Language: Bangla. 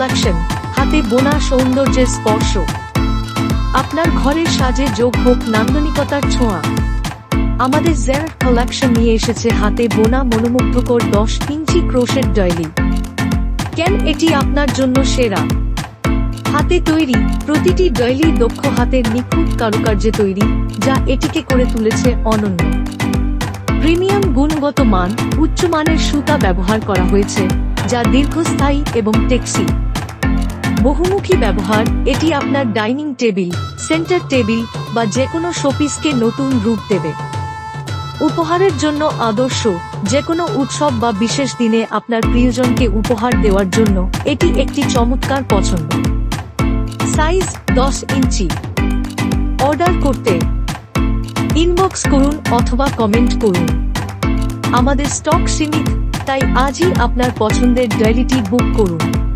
কালেকশন হাতে বোনা সৌন্দর্যের স্পর্শ। আপনার ঘরের সাজে যোগ হোক নান্দনিকতার ছোঁয়া। আমাদের জেরার কালেকশন নিয়ে এসেছে হাতে বোনা মনোমুগ্ধকর দশ ইঞ্চি ক্রোশের ডয়েলি কেন এটি আপনার জন্য সেরা? হাতে তৈরি, প্রতিটি ডয়েলি দক্ষ হাতের নিখুঁত কারুকার্যে তৈরি, যা এটিকে করে তুলেছে অনন্য। প্রিমিয়াম গুণগত মান উচ্চমানের সুতা ব্যবহার করা হয়েছে, যা দীর্ঘস্থায়ী এবং টেকসই। বহুমুখী ব্যবহার, এটি আপনার ডাইনিং টেবিল, সেন্টার টেবিল, বা যে কোনো শোপিসকে নতুন রূপ দেবে। উপহারের জন্য আদর্শ যে কোনো উৎসব বা বিশেষ দিনে আপনার প্রিয়জনকে উপহার দেওয়ার জন্য, এটি একটি চমৎকার পছন্দ। সাইজ দশ ইঞ্চি। অর্ডার করতে ইনবক্স করুন অথবা কমেন্ট করুন। আমাদের স্টক সীমিত, তাই আজই আপনার পছন্দের ডায়েরিটি বুক করুন।